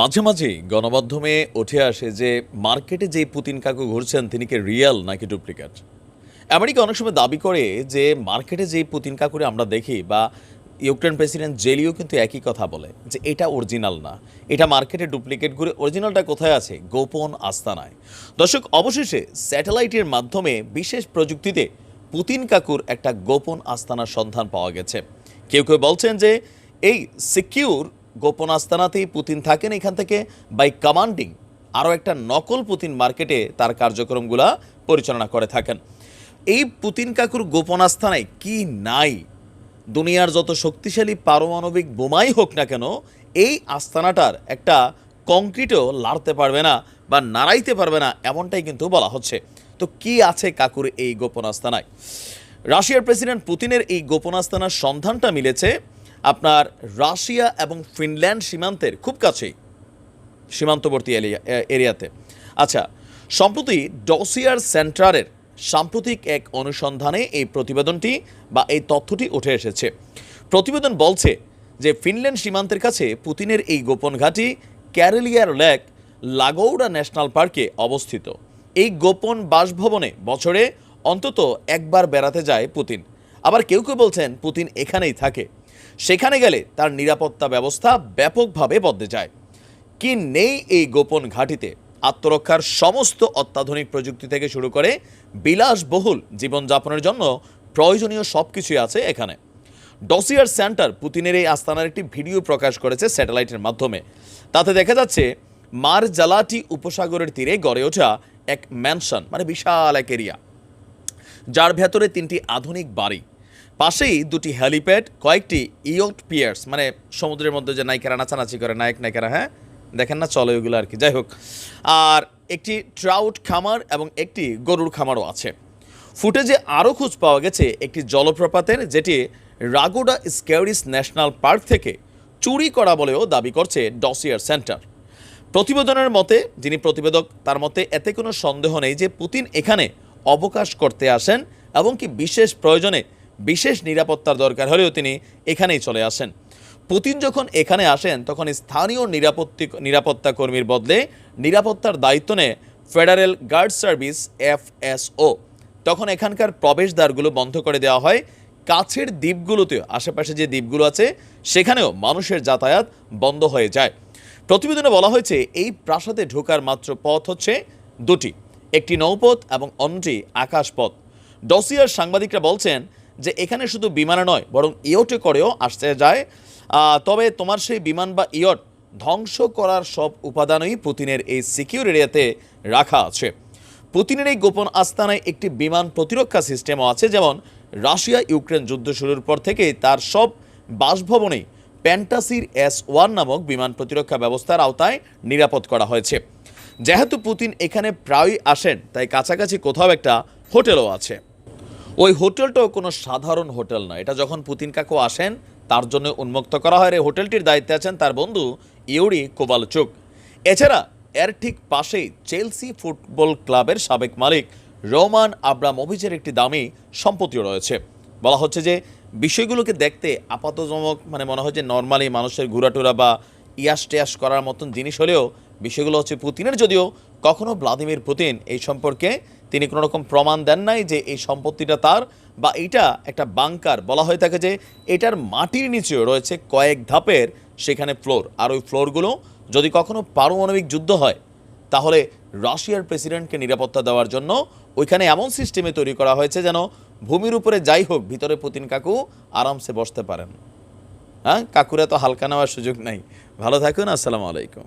মাঝে মাঝেই গণমাধ্যমে উঠে আসে যে মার্কেটে যে পুতিন কাকু ঘুরছেন, তিনি কি রিয়েল নাকি ডুপ্লিকেট? আমেরিকা অনেক সময় দাবি করে যে মার্কেটে যে পুতিন কাকুরে আমরা দেখি বা ইউক্রেন প্রেসিডেন্ট জেলিও কিন্তু একই কথা বলে যে এটা অরিজিনাল না। এটা মার্কেটে ডুপ্লিকেট ঘুরে অরিজিনালটা কোথায় আছে? গোপন আস্তানায় দর্শক, অবশেষে স্যাটেলাইটের মাধ্যমে বিশেষ প্রযুক্তিতে পুতিন কাকুর একটা গোপন আস্তানার সন্ধান পাওয়া গেছে। কেউ কেউ বলছেন যে এই সিকিউর গোপন আস্তানাতেই পুতিন থাকেন এখান থেকে বাই কমান্ডিং আরও একটা নকল পুতিন মার্কেটে তার কার্যক্রমগুলা পরিচালনা করে থাকেন। এই পুতিন কাকুর গোপন আস্থানায় কি নাই? দুনিয়ার যত শক্তিশালী পারমাণবিক বোমাই হোক না কেন, এই আস্তানাটার একটা কংক্রিটও লাড়তে পারবে না বা নাড়াইতে পারবে না এমনটাই কিন্তু বলা হচ্ছে। তো কি আছে কাকুর এই গোপন আস্তানায়? রাশিয়ার প্রেসিডেন্ট পুতিনের এই গোপন আস্তানার সন্ধানটা মিলেছে আপনার রাশিয়া এবং ফিনল্যান্ড সীমান্তের খুব কাছেই, সীমান্তবর্তী এরিয়াতে। আচ্ছা সম্প্রতি ডসিয়ার সেন্টারের সাম্প্রতিক এক অনুসন্ধানে এই প্রতিবেদনটি বা এই তথ্যটি উঠে এসেছে। প্রতিবেদন বলছে যে ফিনল্যান্ড সীমান্তের কাছে পুতিনের এই গোপন ঘাঁটি ক্যারেলিয়ার লেক লাগৌড়া ন্যাশনাল পার্কে অবস্থিত। এই গোপন বাসভবনে বছরে অন্তত একবার বেড়াতে যায় পুতিন। আবার কেউ কেউ বলছেন পুতিন এখানেই থাকে। সেখানে গেলে তার নিরাপত্তা ব্যবস্থা ব্যাপকভাবে বদলে যায়। কি নেই এই গোপন ঘাঁটিতে? আত্মরক্ষার সমস্ত অত্যাধুনিক প্রযুক্তি থেকে শুরু করে বিলাসবহুল জীবনযাপনের জন্য প্রয়োজনীয় সব কিছুই আছে এখানে। ডসিয়ার সেন্টার পুতিনের এই আস্তানার একটি ভিডিও প্রকাশ করেছে স্যাটেলাইটের মাধ্যমে। তাতে দেখা যাচ্ছে, মার জালাটি উপসাগরের তীরে গড়ে ওঠা এক ম্যানশন মানে বিশাল এক এরিয়া, যার ভেতরে তিনটি আধুনিক বাড়ি। পাশেই দুটি হ্যালিপ্যাড, কয়েকটি ইয়ট পিয়ার্স মানে সমুদ্রের মধ্যে যে নায়িকারা নাচানাচি করে, নায়ক নায়িকারা হ্যাঁ? দেখেন না, চলে ওইগুলো আর কি। যাই হোক, আর একটি ট্রাউট খামার এবং একটি গরুর খামারও আছে। ফুটেজে আরও খোঁজ পাওয়া গেছে একটি জলপ্রপাতের, যেটি রাগোডা স্কেরিস ন্যাশনাল পার্ক থেকে চুরি করা বলেও দাবি করছে ডসিয়ার সেন্টার। প্রতিবেদনের মতে, যিনি প্রতিবেদক, তার মতে এতে কোনো সন্দেহ নেই যে পুতিন এখানে অবকাশ করতে আসেন এবং কি বিশেষ প্রয়োজনে বিশেষ নিরাপত্তার দরকার হলেও তিনি এখানেই চলে আসেন। পুতিন যখন এখানে আসেন, তখন স্থানীয় নিরাপত্তি, নিরাপত্তা কর্মীর বদলে নিরাপত্তার দায়িত্ব নেয় ফেডারেল গার্ড সার্ভিস এফএসও। তখন এখানকার প্রবেশদ্বারগুলো বন্ধ করে দেওয়া হয়। কাছের দ্বীপগুলোতে, আশেপাশে যে দ্বীপগুলো আছে, সেখানেও মানুষের যাতায়াত বন্ধ হয়ে যায়। প্রতিবেদনে বলা হয়েছে, এই প্রাসাদে ঢোকার মাত্র পথ হচ্ছে দুটি, একটি নৌপথ এবং অন্যটি আকাশপথ। ডসিয়ার সাংবাদিকরা বলছেন যে এখানে শুধু বিমানে নয়, বরং ইয়টে করেও আসতে যায়। তবে তোমার সেই বিমান বা ইয়ট ধ্বংস করার সব উপাদানই পুতিনের এই সিকিউর এরিয়াতে রাখা আছে। পুতিনের এই গোপন আস্তানায় একটি বিমান প্রতিরক্ষা সিস্টেমও আছে, যেমন রাশিয়া ইউক্রেন যুদ্ধ শুরুর পর থেকেই তার সব বাসভবনেই প্যান্টাসির এস ওয়ান নামক বিমান প্রতিরক্ষা ব্যবস্থার আওতায় নিরাপদ করা হয়েছে। যেহেতু পুতিন এখানে প্রায়ই আসেন, তাই কাছাকাছি কোথাও একটা হোটেলও আছে। ওই হোটেলটাও কোনো সাধারণ হোটেল নয়। এটা যখন পুতিন কাকু আসেন, তার জন্য উন্মুক্ত করা হয়। এই হোটেলটির দায়িত্বে আছেন তার বন্ধু ইউরি কোবালচুক। এছাড়া, এর ঠিক পাশেই চেলসি ফুটবল ক্লাবের সাবেক মালিক রোমান আব্রামোভিচের একটি দামি সম্পত্তিও রয়েছে। বলা হচ্ছে যে, বিষয়গুলোকে দেখতে আপাতজনক মানে মনে হয় যে নর্মালি মানুষের ঘোরাটুরা বা ইয়াস টেয়াস করার মতন জিনিস হলেও, বিষয়গুলো হচ্ছে পুতিনের। যদিও কখনও ভ্লাদিমির পুতিন এই সম্পর্কে তিনি কোনো রকম প্রমাণ দেন নাই যে এই সম্পত্তিটা তার বা এটা একটা বাংকার। বলা হয়ে থাকে যে এটার মাটির নিচেও রয়েছে কয়েক ধাপের সেখানে ফ্লোর। আর ওই ফ্লোরগুলো যদি কখনো পারমাণবিক যুদ্ধ হয়, তাহলে রাশিয়ার প্রেসিডেন্টকে নিরাপত্তা দেওয়ার জন্য ওইখানে এমন সিস্টেমে তৈরি করা হয়েছে যেন ভূমির উপরে যাই হোক, ভিতরে পুতিন কাকু আরামসে বসতে পারেন। হ্যাঁ কাকুরা তো হালকা নেওয়ার সুযোগ নাই। ভালো থাকুন, আসসালামু আলাইকুম।